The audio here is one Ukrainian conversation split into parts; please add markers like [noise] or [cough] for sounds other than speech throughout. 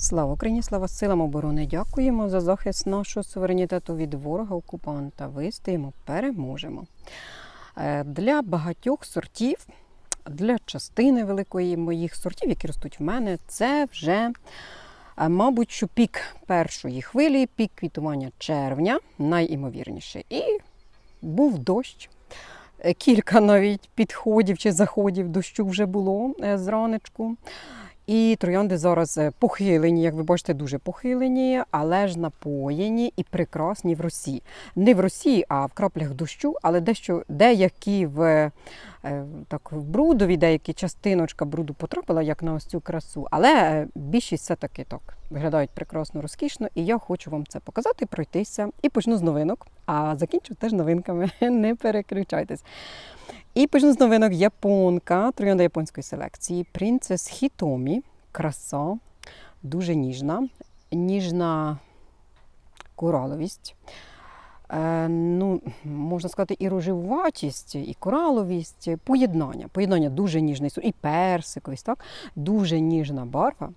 Слава Україні, слава силам оборони! Дякуємо за захист нашого суверенітету від ворога окупанта. Вистоїмо, переможемо. Е, Для багатьох сортів, для частини великої моїх сортів, які ростуть в мене, це вже, е, мабуть, що пік першої хвилі, пік квітування червня, найімовірніше. І був дощ. Е, Кілька навіть підходів чи заходів дощу вже було зранечку. І троянди зараз е, похилені, як ви бачите, дуже похилені, але ж напоєні і прекрасні в росі. Не в росі, а в краплях дощу, але дещо деякі в, так, в брудові, деякі частиночка бруду потрапила, як на ось цю красу. Але е, більшість все-таки так виглядають прекрасно, розкішно. І я хочу вам це показати, пройтися. І почну з новинок, а закінчу теж новинками. [laughs] Не переключайтесь. І почну з новинок японка, троянда японської селекції. Принцес Хітомі. Краса, дуже ніжна, ніжна кораловість. Е, ну, можна сказати, і рожевуватість, і кораловість, поєднання. Поєднання дуже ніжний, і персиковість, так? дуже ніжна барва.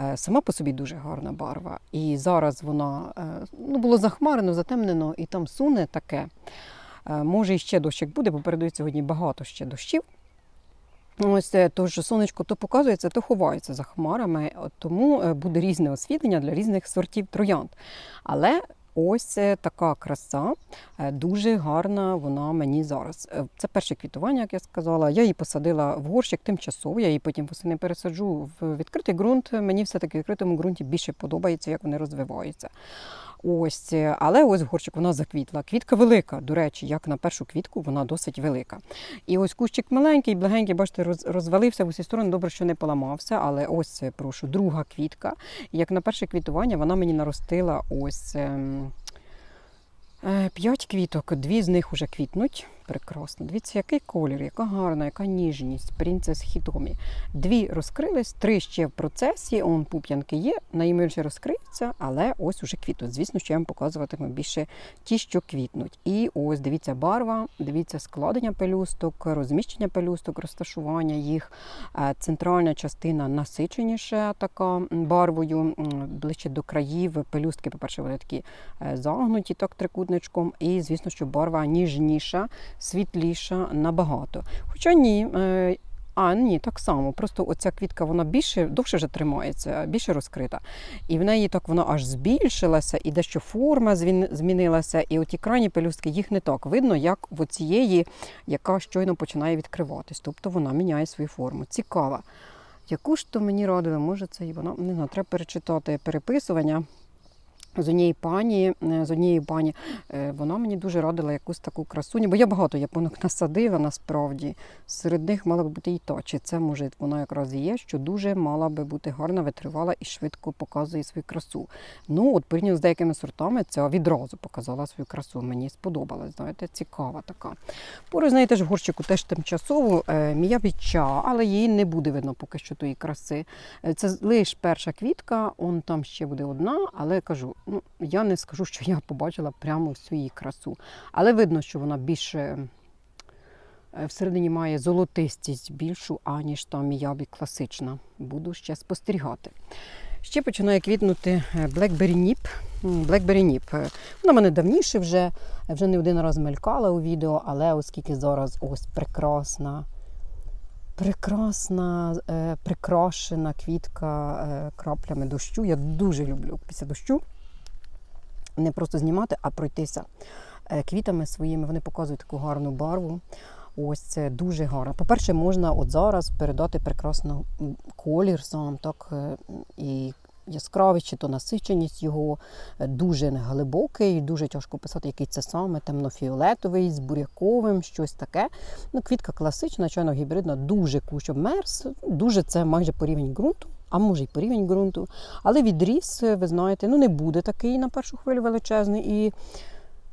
Е, Сама по собі дуже гарна барва. І зараз вона е, ну, було захмарено, затемнено, і там суне таке. Може, і ще дощик буде, бо передають сьогодні багато ще дощів. Ось тож сонечко то показується, то ховається за хмарами, тому буде різне освітлення для різних сортів троянд. Але ось е, така краса, е, дуже гарна вона мені зараз. Е, Це перше квітування, як я сказала. Я її посадила в горщик тимчасово, я її потім восени пересаджу в відкритий ґрунт. Мені все-таки в відкритому ґрунті більше подобається, як вони розвиваються. Ось, е, але ось горщик вона заквітла. Квітка велика, до речі, як на першу квітку, вона досить велика. І ось кущик маленький, благенький, бачите, роз- розвалився в усі сторони. Добре, що не поламався, але ось е, прошу, друга квітка. Як на перше квітування вона мені наростила ось. ем, е, П'ять квіток, дві з них вже квітнуть. Прекрасно. Дивіться, який колір, яка гарна, яка ніжність. Принцес Хітомі. Дві розкрились, три ще в процесі. Он пуп'янки є, найменше розкриються, але ось уже квітнуть. Звісно, що я вам показуватиму більше ті, що квітнуть. І ось дивіться барва, дивіться складення пелюсток, розміщення пелюсток, розташування їх. Е, Центральна частина насиченіша така барвою, ближче до країв. Пелюстки, по-перше, вони такі е, загнуті так трикутничком. І, звісно, що барва ніжніша, світліша набагато. Хоча ні. е, А, ні, так само. Просто оця квітка вона більше довше вже тримається, більше розкрита. І в неї так вона аж збільшилася, і дещо форма змінилася. І оті крайні пелюстки їх не так видно, як в оцієї, яка щойно починає відкриватись. Тобто вона міняє свою форму. Цікава. Яку ж то мені радили? Може, це і вона не знаю, треба перечитати переписування. З однієї пані, е, з однієї пані, е, вона мені дуже радила якусь таку красуню, бо я багато японок насадила насправді. Серед них мала б бути і та, чи це може вона якраз є, що дуже мала би бути гарна, витривала і швидко показує свою красу. Ну, от порівняно з деякими сортами, ця відразу показала свою красу. Мені сподобалась, знаєте, цікава така. Поруч, знаєте, ж горщику теж тимчасово е, міявіча, але її не буде видно поки що тої краси. Це лише перша квітка, он там ще буде одна, але кажу, ну я не скажу, що я побачила прямо всю її красу. Але видно, що вона більше е, всередині має золотистість більшу, аніж там міябі класична. Буду ще спостерігати. Ще починає квітнути е, Blackberry Nip. Blackberry Nip. Е, Вона мене давніше вже, вже не один раз мелькала у відео, але оскільки зараз ось прекрасна прекрасна, прикрашена квітка краплями дощу. Я дуже люблю після дощу не просто знімати, а пройтися е, квітами своїми. Вони показують таку гарну барву. Ось це дуже гарно. По-перше, можна от зараз передати прекрасно колір сам, так е, і яскравість, чи то насиченість його е, дуже глибокий, дуже тяжко писати, який це саме темнофіолетовий, з буряковим, щось таке. Ну, квітка класична, чайно гібридна, дуже кущ обмерз, дуже це майже по ґрунту. А може й по рівень ґрунту. Але відріс, ви знаєте, ну не буде такий на першу хвилю величезний і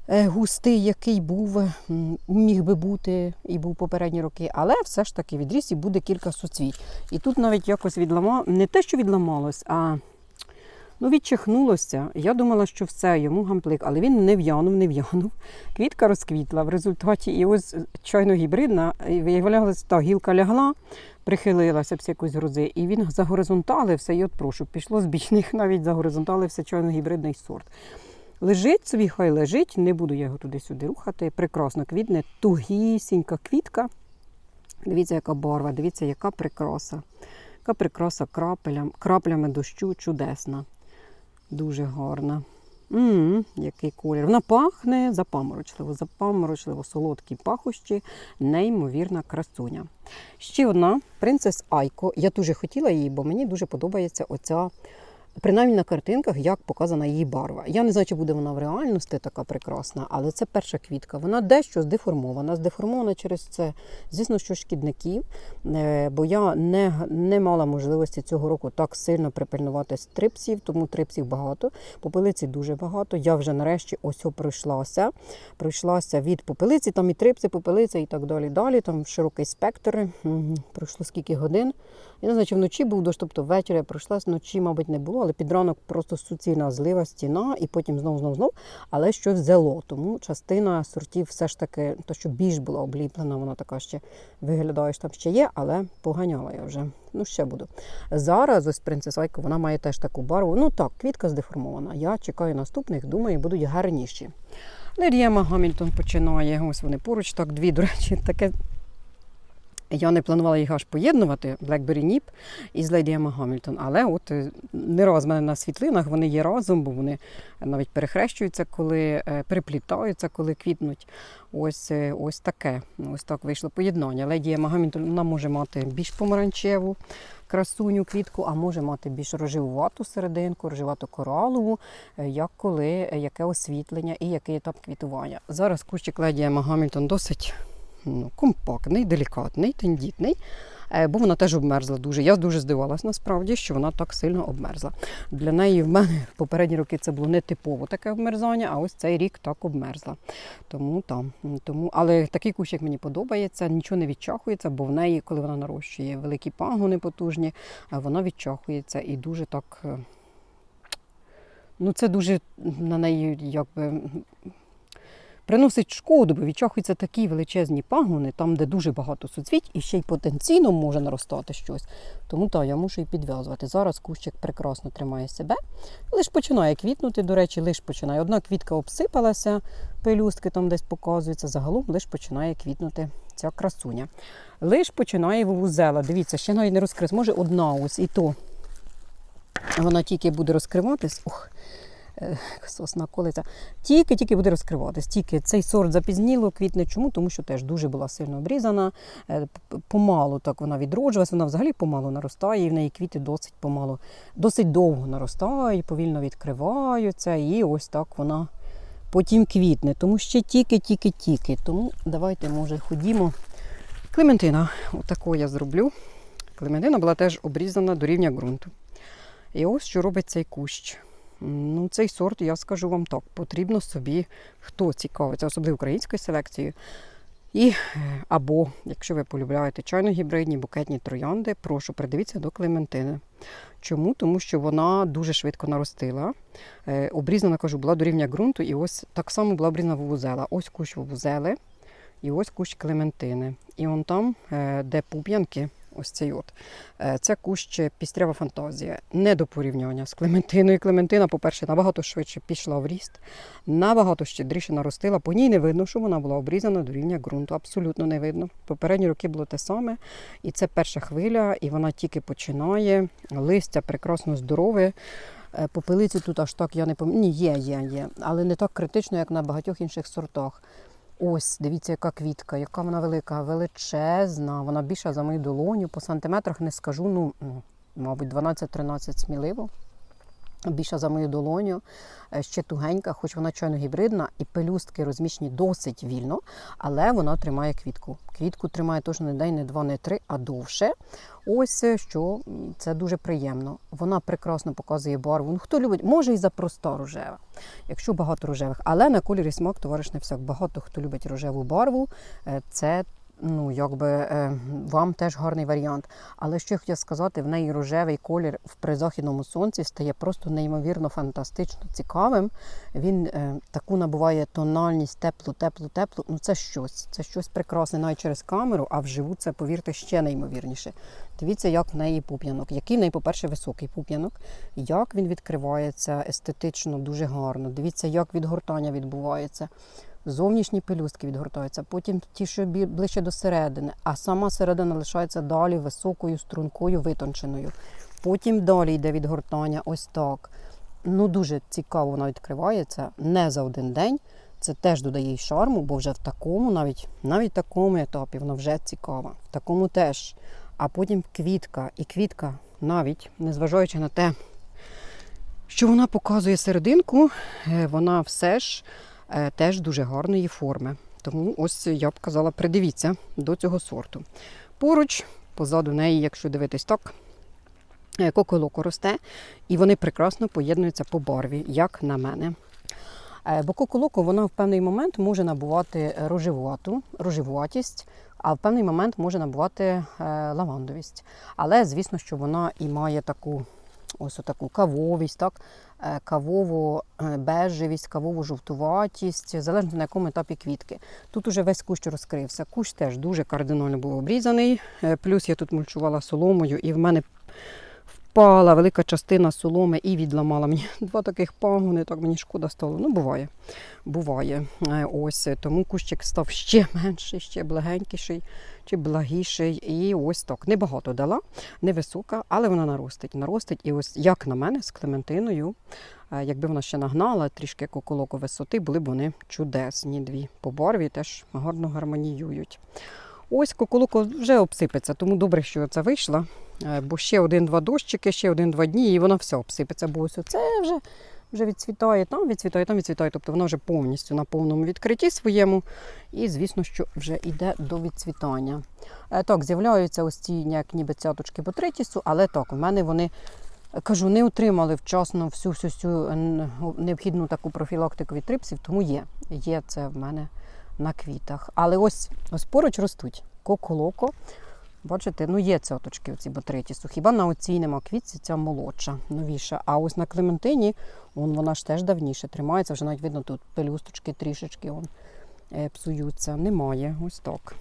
е, густий, який був, міг би бути і був попередні роки. Але все ж таки відріс і буде кілька суцвіть. І тут навіть якось відламало, не те, що відламалось, а Ну, відчихнулося. Я думала, що все, йому гамплик, але він не в'янув, не в'янув. Квітка розквітла в результаті, і ось чайно гібридна, виявлялася, та гілка лягла, прихилилася б якоїсь грози, і він загоризонталився, і от прошу, пішло з бічних, навіть загоризонталився чайно гібридний сорт. Лежить собі, хай лежить, не буду я його туди-сюди рухати. Прекрасно квітне, тугісінька квітка. Дивіться, яка барва, дивіться, яка прикраса. Яка прикраса крапелям, краплями дощу чудесна. Дуже гарна. м який колір. Вона пахне запаморочливо, запаморочливо, солодкі пахощі, неймовірна красуня. Ще одна принцес Айко. Я дуже хотіла її, бо мені дуже подобається оця. Принаймні на картинках, як показана її барва. Я не знаю, чи буде вона в реальності така прекрасна, але це перша квітка. Вона дещо здеформована. Здеформована через це, звісно, що шкідників. Е, Бо я не, не мала можливості цього року так сильно припильнувати трипсів, тому трипсів багато. Попелиці дуже багато. Я вже нарешті ось пройшлася. Пройшлася від попелиці, там і трипси, попелиця і так далі. Далі там широкий спектр. Пройшло скільки годин. Я не знаю, чи вночі був дощ, тобто ввечері я пройшла, вночі, мабуть, не було, але під ранок просто суцільна злива стіна, і потім знов, знов, знов, але щось взяло. Тому частина сортів все ж таки, то що більш була обліплена, вона така ще виглядає, що там ще є, але поганяла я вже. Ну, ще буду. Зараз ось принцеса Айко, вона має теж таку барву. Ну так, квітка здеформована. Я чекаю наступних, думаю, будуть гарніші. Лерієма Гамільтон починає. Ось вони поруч, так, дві, до речі, таке я не планувала їх аж поєднувати Blackberry Nip із Lady Emma але от е, не раз мене на світлинах вони є разом, бо вони навіть перехрещуються, коли е, переплітаються, коли квітнуть. Ось е, ось таке. Ось так вийшло поєднання. Lady Emma вона може мати більш помаранчеву красуню квітку, а може мати більш рожевувату серединку, рожевату коралову, як коли яке освітлення і який етап квітування. Зараз кущик Lady Emma досить ну, компактний, делікатний, тендітний, е, бо вона теж обмерзла дуже. Я дуже здивувалася насправді, що вона так сильно обмерзла. Для неї в мене в попередні роки це було не типово таке обмерзання, а ось цей рік так обмерзла. Тому там. Тому, але такий кущик мені подобається, нічого не відчахується, бо в неї, коли вона нарощує великі пагони потужні, е, вона відчахується і дуже так. е, Ну, це дуже на неї якби приносить шкоду, бо відчахуються такі величезні пагони, там, де дуже багато суцвіть, і ще й потенційно може наростати щось. Тому так, я мушу і підв'язувати. Зараз кущик прекрасно тримає себе. Лиш починає квітнути, до речі, лиш починає. Одна квітка обсипалася, пелюстки там десь показуються. Загалом лиш починає квітнути ця красуня. Лиш починає вувузела. Дивіться, ще навіть не розкрив. Може одна ось і то. Вона тільки буде розкриватись. Е, сосна колиця. Тільки-тільки буде розкриватись. Тільки цей сорт запізніло квітне. Чому? Тому що теж дуже була сильно обрізана. Е, Помалу так вона відроджувалася, вона взагалі помалу наростає, і в неї квіти досить помалу, досить довго наростають, повільно відкриваються, і ось так вона потім квітне. Тому ще тільки-тільки-тільки. Тому давайте, може, ходімо. Клементина, отаку я зроблю. Клементина була теж обрізана до рівня ґрунту. І ось що робить цей кущ. Ну, цей сорт, я скажу вам так, потрібно собі, хто цікавиться, особливо українською селекцією. І, е, або, якщо ви полюбляєте чайно-гібридні букетні троянди, прошу придивіться до Клементини. Чому? Тому що вона дуже швидко наростила. Е, Обрізана, кажу, була до рівня ґрунту, і ось так само була обрізана вувузела. Ось кущ вувузели, і ось кущ Клементини. І он там, е, де пуп'янки, ось цей от. Е, Це кущ пістрява фантазія. Не до порівняння з Клементиною. Клементина, по-перше, набагато швидше пішла в ріст, набагато щедріше наростила. По ній не видно, що вона була обрізана до рівня ґрунту. Абсолютно не видно. Попередні роки було те саме. І це перша хвиля, і вона тільки починає. Листя прекрасно здорове. Е, Попелиці тут аж так я не пам'ятаю. Ні, є, є, є. Але не так критично, як на багатьох інших сортах. Ось, дивіться, яка квітка, яка вона велика, величезна. Вона більша за мою долоню. По сантиметрах не скажу, ну, мабуть, 12-13 сміливо. Більша за мою долоню, е, ще тугенька, хоч вона чайно гібридна, і пелюстки розміщені досить вільно, але вона тримає квітку. Квітку тримає теж не день, не два, не три, а довше. Ось е, що це дуже приємно. Вона прекрасно показує барву. Ну, хто любить, може і за проста рожева, якщо багато рожевих. Але на кольорі смак товариш не всяк. Багато хто любить рожеву барву. е, Це ну, якби е, вам теж гарний варіант. Але що я хотіла сказати, в неї рожевий колір в призахідному сонці стає просто неймовірно фантастично цікавим. Він е, таку набуває тональність теплу, теплу, теплу. Ну це щось. Це щось прекрасне навіть через камеру, а вживу це, повірте, ще неймовірніше. Дивіться, як в неї пуп'янок. Який в неї, по-перше, високий пуп'янок, як він відкривається естетично, дуже гарно. Дивіться, як відгортання відбувається. Зовнішні пелюстки відгортаються, потім ті, що ближче до середини, а сама середина лишається далі високою стрункою, витонченою. Потім далі йде відгортання, ось так. Ну, дуже цікаво вона відкривається не за один день. Це теж додає їй шарму, бо вже в такому, навіть навіть в такому етапі вона вже цікава. В такому теж. А потім квітка. І квітка, навіть незважаючи на те, що вона показує серединку, е, вона все ж теж дуже гарної форми. Тому ось я б казала, придивіться до цього сорту. Поруч, позаду неї, якщо дивитись так, е, коколоко росте, і вони прекрасно поєднуються по барві, як на мене. Е, Бо коколоко вона в певний момент може набувати рожевату, рожевуватість, а в певний момент може набувати е, лавандовість. Але звісно, що вона і має таку ось таку кавовість, так? е, кавову е, бежевість, кавову жовтуватість, залежно на якому етапі квітки. Тут уже весь кущ розкрився. Кущ теж дуже кардинально був обрізаний. Е, Плюс я тут мульчувала соломою, і в мене впала велика частина соломи і відламала мені [laughs] два таких пагони, так мені шкода стало. Ну, буває. Буває. Е, Ось тому кущик став ще [laughs] менший, ще благенькіший чи благіший. І ось так. Небагато дала, невисока, але вона наростить. Наростить. І ось, як на мене, з Клементиною, е, якби вона ще нагнала трішки коколоку висоти, були б вони чудесні дві. По барві теж гарно гармоніюють. Ось коколоко вже обсипеться, тому добре, що це вийшло. Е, Бо ще один-два дощики, ще один-два дні, і воно все обсипеться. Бо ось це вже, вже відцвітає, там відцвітає, там відцвітає. Тобто воно вже повністю на повному відкритті своєму. І, звісно, що вже йде до відцвітання. Е, Так, з'являються ось ці як ніби цяточки по третісу, але так, у мене вони. Кажу, не отримали вчасно всю всю, всю е, необхідну таку профілактику від трипсів, тому є. Є це в мене на квітах. Але ось, ось поруч ростуть коколоко. Бачите, ну є цяточки оці батритісу. Хіба на оцій нема квітці ця молодша, новіша. А ось на Клементині он, вона ж теж давніше тримається. Вже навіть видно тут пелюсточки трішечки он, е, псуються. Немає. Ось так.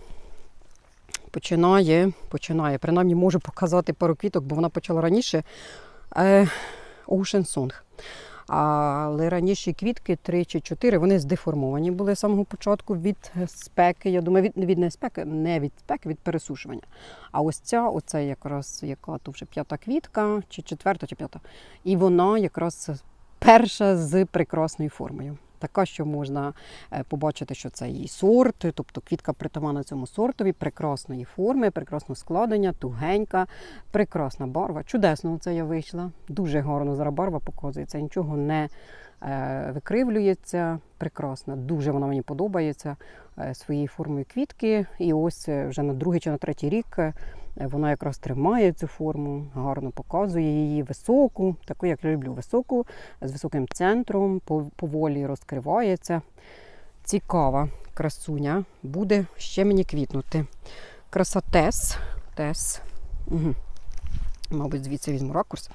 Починає, починає. Принаймні можу показати пару квіток, бо вона почала раніше. Е, Ocean Song. Але раніше квітки 3 чи 4, вони здеформовані були з самого початку від спеки. Я думаю, від, від не спеки, не від спеки, від пересушування. А ось ця, оце якраз яка то вже п'ята квітка, чи четверта, чи п'ята. І вона якраз перша з прекрасною формою. Така, що можна е, побачити, що це її сорт, тобто квітка притаманна цьому сортові, прекрасної форми, прекрасного складення, тугенька, прекрасна барва. Чудесно це я вийшла. Дуже гарно зараз барва показується, нічого не е, викривлюється. Прекрасна. Дуже вона мені подобається е, своєю формою квітки. І ось вже на другий чи на третій рік вона якраз тримає цю форму, гарно показує її високу, таку, як я люблю, високу, з високим центром, поволі розкривається. Цікава красуня буде ще мені квітнути. Краса Тес. Тес. Угу. Мабуть, звідси візьму ракурс.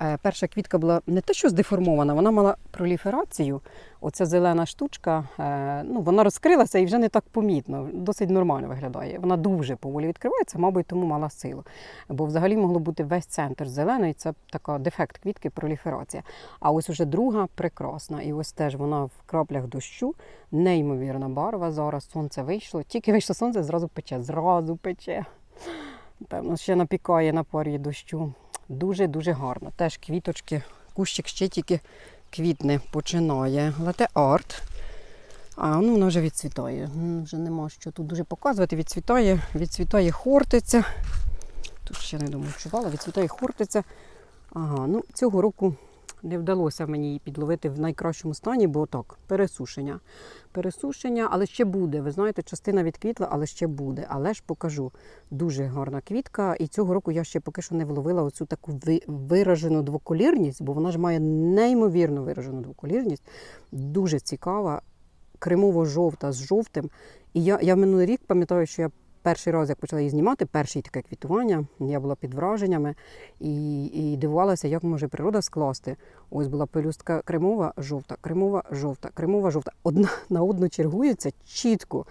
Е, Перша квітка була не те, що здеформована, вона мала проліферацію. Оця зелена штучка, е, ну, вона розкрилася і вже не так помітно, досить нормально виглядає. Вона дуже поволі відкривається, мабуть, тому мала силу. Бо взагалі могло бути весь центр зелений, це така дефект квітки, проліферація. А ось уже друга прекрасна. І ось теж вона в краплях дощу, неймовірна барва. Зараз сонце вийшло. Тільки вийшло сонце, зразу пече, зразу пече. Певно, ще напікає на парі дощу. Дуже-дуже гарно. Теж квіточки, кущик ще тільки квітне починає. Лате арт. А ну вона вже відцвітає. Вже нема що тут дуже показувати. Відцвітає, відцвітає хортиця. Тут ще не думаю, чувала, відцвітає хортиця. Ага, ну цього року не вдалося мені її підловити в найкращому стані, бо так, пересушення. Пересушення, але ще буде. Ви знаєте, частина відквітла, але ще буде. Але ж покажу. Дуже гарна квітка. І цього року я ще поки що не вловила оцю таку виражену двоколірність, бо вона ж має неймовірно виражену двоколірність. Дуже цікава, кремово-жовта з жовтим. І я, я минулий рік пам'ятаю, що я перший раз, як почала її знімати, перше таке квітування, я була під враженнями і, і дивувалася, як може природа скласти. Ось була пелюстка кремова, жовта, кремова, жовта, кремова, жовта. Одна на одну чергується чітко.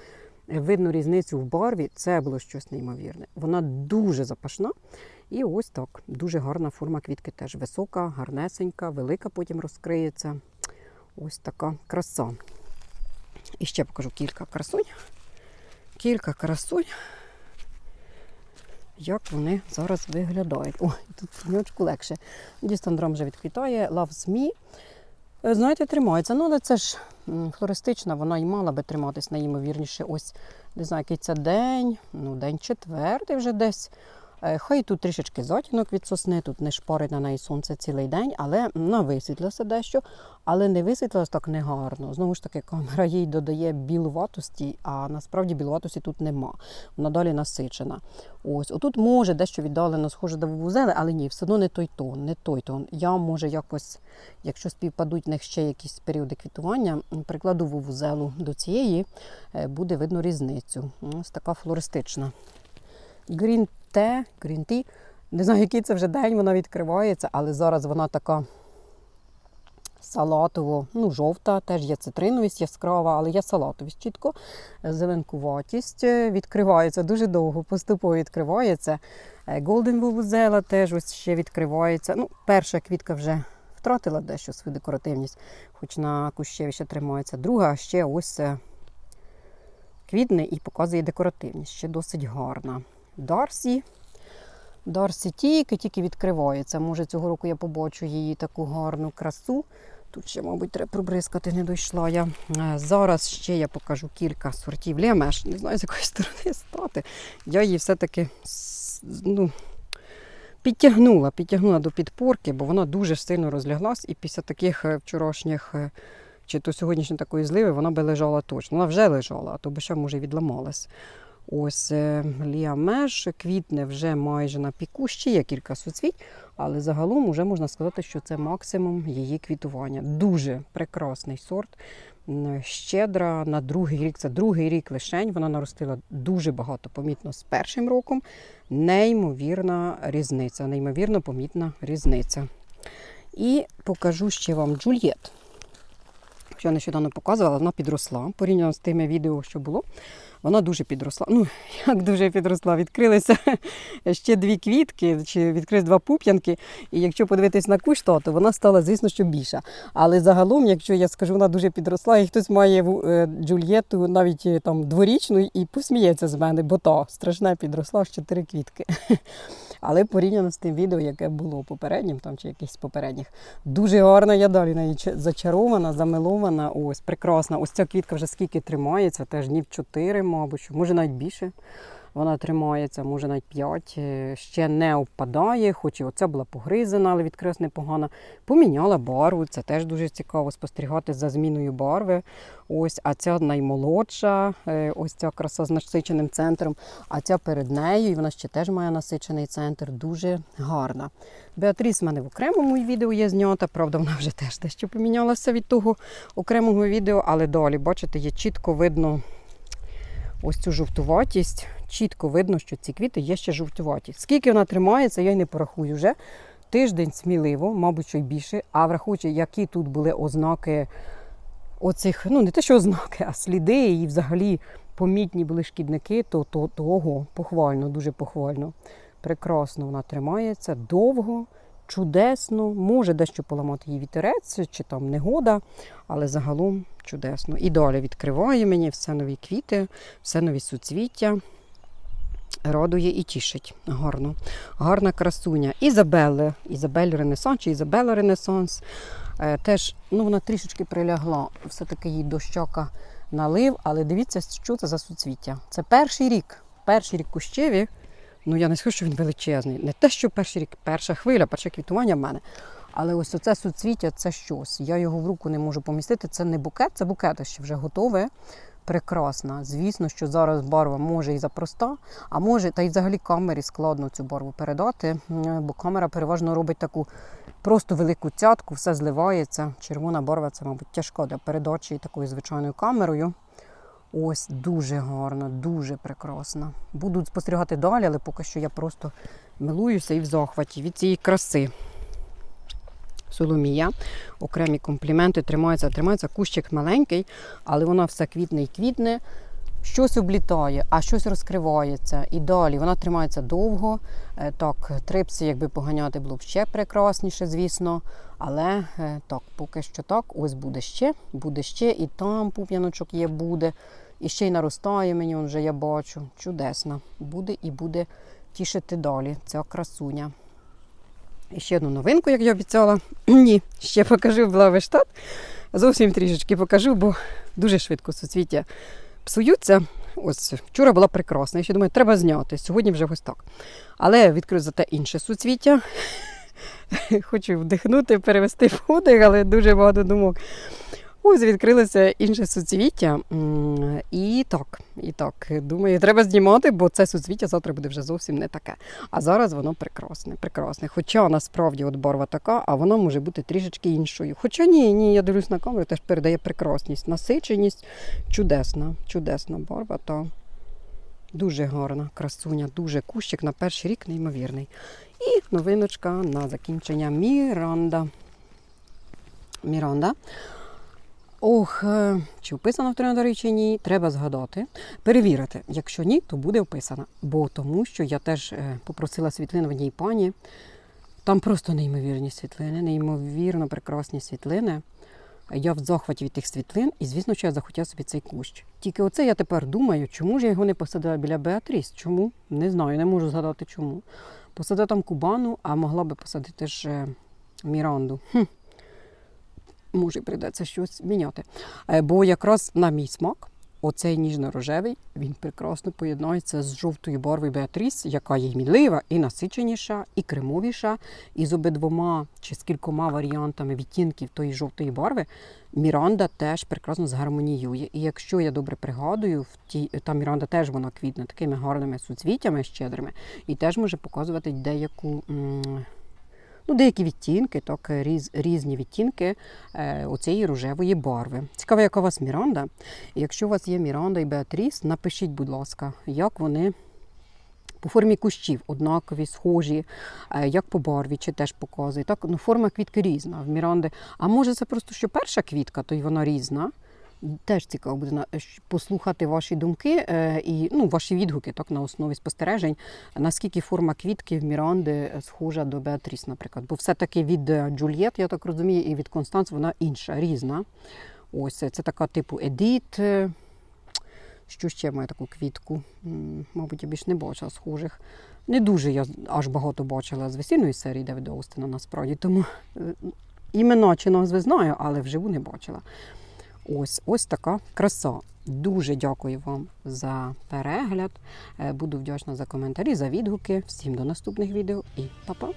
Видно різницю в барві, це було щось неймовірне. Вона дуже запашна. І ось так. Дуже гарна форма квітки теж висока, гарнесенька, велика потім розкриється. Ось така краса. І ще покажу кілька красунь. Кілька красунь. Як вони зараз виглядають. О, тут тіньочку легше. Дістандром вже відквітає. Loves Me. Е, Знаєте, тримається. Ну, але це ж флористична, вона й мала би триматись найімовірніше. Ось, не знаю, який це день, ну, день четвертий вже десь. Е, Хай тут трішечки затінок від сосни, тут не шпарить на неї сонце цілий день, але ну, висвітлилося дещо, але не висвітлилося так негарно. Знову ж таки, камера їй додає білуватості, а насправді білуватості тут нема. Вона далі насичена. Ось, отут може дещо віддалено схоже до вувузели, але ні, все одно не той тон, не той тон. Я може якось, якщо співпадуть в них ще якісь періоди квітування, прикладу вувузелу до цієї, е, буде видно різницю. Ось така флористична. Green Green Tea. Не знаю, який це вже день вона відкривається, але зараз вона така салатово, ну, жовта, теж є цитриновість яскрава, але є салатовість чітко. Зеленкуватість е, відкривається дуже довго, поступово відкривається. Е, Golden Vuvuzela теж ось ще відкривається. Ну, перша квітка вже втратила дещо свою декоративність, хоч на кущеві ще тримається. Друга ще ось е, квітне і показує декоративність, ще досить гарна. Дарсі. Дарсі тільки-тільки відкривається. Може, цього року я побачу її таку гарну красу. Тут ще, мабуть, треба пробризкати, не дійшла я. Е, Зараз ще я покажу кілька сортів лемеш. Не знаю, з якої сторони стати. Я її все-таки ну, підтягнула, підтягнула до підпорки, бо вона дуже сильно розляглась. І після таких е, вчорашніх е, чи то сьогоднішньої такої зливи вона би лежала точно. Вона вже лежала, а то би ще, може, відламалась. Ось е, Ліа Меж квітне вже майже на піку. Ще є кілька суцвіть, але загалом вже можна сказати, що це максимум її квітування. Дуже прекрасний сорт. Щедра на другий рік. Це другий рік лишень. Вона наростила дуже багато помітно з першим роком. Неймовірна різниця, неймовірно помітна різниця. І покажу ще вам Джульєт. Що я нещодавно показувала, вона підросла порівняно з тими відео, що було. Вона дуже підросла. Ну, [laughs] як дуже підросла, відкрилися [laughs] ще дві квітки, чи відкрились два пуп'янки. І якщо подивитись на кущ, то, вона стала, звісно, що більша. Але загалом, якщо я скажу, вона дуже підросла, і хтось має е, Джульєту навіть е, там дворічну і посміється з мене, бо то страшна підросла аж чотири квітки. [laughs] Але порівняно з тим відео, яке було попереднім, там чи якихось попередніх, дуже гарна. Я далі неї зачарована, замилована. Ось прекрасна. Ось ця квітка вже скільки тримається, теж днів 4, мабуть, може навіть більше. Вона тримається, може навіть 5, ще не опадає, хоч і оця була погризена, але відкрилась непогано. Поміняла барву, це теж дуже цікаво спостерігати за зміною барви. Ось, а ця наймолодша, е, ось ця краса з насиченим центром, а ця перед нею, і вона ще теж має насичений центр, дуже гарна. Беатріс в мене в окремому відео є знята, правда, вона вже теж дещо помінялася від того окремого відео, але далі, бачите, є чітко видно ось цю жовтуватість. Чітко видно, що ці квіти є ще жовтуваті. Скільки вона тримається, я й не порахую вже. Тиждень сміливо, мабуть, що й більше. А враховуючи, які тут були ознаки оцих, ну не те, що ознаки, а сліди, і взагалі помітні були шкідники, то, то того похвально, дуже похвально. Прекрасно вона тримається довго, чудесно. Може дещо поламати її вітерець чи там негода, але загалом чудесно. І далі відкриває мені все нові квіти, все нові суцвіття. Радує і тішить гарно. Гарна красуня. Ізабелли, Ізабель Ренесанс чи Ізабела Ренесанс. Е, теж ну, вона трішечки прилягла, все-таки їй дощака налив, але дивіться, що це за суцвіття. Це перший рік. Перший рік кущеві. Ну я не скажу, що він величезний. Не те, що перший рік, перша хвиля, перше квітування в мене. Але ось оце суцвіття це щось. Я його в руку не можу помістити. Це не букет, це букетище вже готове. Прекрасна. Звісно, що зараз барва може і запроста, а може, та й взагалі камері складно цю барву передати, бо камера переважно робить таку просто велику цятку, все зливається. Червона барва це, мабуть, тяжко для передачі такою звичайною камерою. Ось дуже гарно, дуже прекрасно. Буду спостерігати далі, але поки що я просто милуюся і в захваті від цієї краси. Соломія. Окремі компліменти тримається, тримається. Кущик маленький, але вона все квітне і квітне. Щось облітає, а щось розкривається. І далі вона тримається довго. Е, Так, трипси, якби поганяти, було б ще прекрасніше, звісно. Але е, так, поки що так, ось буде ще, буде ще, і там пуп'яночок є, буде. І ще й наростає мені, он вже я бачу. Чудесно. Буде і буде тішити далі. Ця красуня. І ще одну новинку, як я обіцяла. [clears throat] Ні, ще покажу Блавештат. Зовсім трішечки покажу, бо дуже швидко суцвіття псуються. Ось вчора була прекрасна. Я ще думаю, треба зняти. Сьогодні вже ось так. Але відкрию зате інше суцвіття. [laughs] Хочу вдихнути, перевести подих, але дуже багато думок. Ось відкрилося інше суцвіття. І так, і так, думаю, треба знімати, бо це суцвіття завтра буде вже зовсім не таке. А зараз воно прекрасне, прекрасне. Хоча насправді от барва така, а вона може бути трішечки іншою. Хоча ні, ні, я дивлюсь на камеру, теж передає прекрасність, насиченість. Чудесна, чудесна барва. Та дуже гарна, красуня, дуже кущик на перший рік неймовірний. Новиночка на закінчення Міранда. Міранда. Ох, е, чи вписано в трендарі чи ні, треба згадати, перевірити. Якщо ні, то буде вписано. Бо тому, що я теж е, попросила світлин в одній пані. Там просто неймовірні світлини, неймовірно прекрасні світлини. Я в захваті від тих світлин, і звісно, що я захотіла собі цей кущ. Тільки оце я тепер думаю, чому ж я його не посадила біля Беатріс? Чому? Не знаю, не можу згадати чому. Посадила там Кубану, а могла би посадити ж Міранду. Хм. Може, прийдеться щось міняти. Е, Бо якраз на мій смак, оцей ніжно-рожевий, він прекрасно поєднається з жовтою барвою Беатріс, яка є й мінлива, і насиченіша, і кремовіша. І з обидвома чи з кількома варіантами відтінків тої жовтої барви Міранда теж прекрасно згармоніює. І якщо я добре пригадую, в тій, та Міранда теж вона квітне такими гарними суцвіттями щедрими, і теж може показувати деяку. м, Ну, деякі відтінки, так, різ, різні відтінки е, оцієї рожевої барви. Цікаво, яка у вас Міранда. Якщо у вас є Міранда і Беатріс, напишіть, будь ласка, як вони по формі кущів однакові, схожі, е, як по барві, чи теж показує. Так, ну, форма квітки різна в Міранди. А може це просто що перша квітка, то й вона різна. Теж цікаво буде послухати ваші думки е, і ну, ваші відгуки так, на основі спостережень, наскільки форма квітки в Міранди е, схожа до Беатріс, наприклад. Бо все-таки від е, Джульєт, я так розумію, і від Констанс вона інша, різна. Ось е, це така типу Едіт. е, Що ще має таку квітку? Мабуть, я більш не бачила схожих. Не дуже я аж багато бачила з весільної серії Девіда Остина насправді, тому е, імена чи назви знаю, але вживу не бачила. Ось, ось така краса. Дуже дякую вам за перегляд. Е, Буду вдячна за коментарі, за відгуки. Всім до наступних відео і па-па!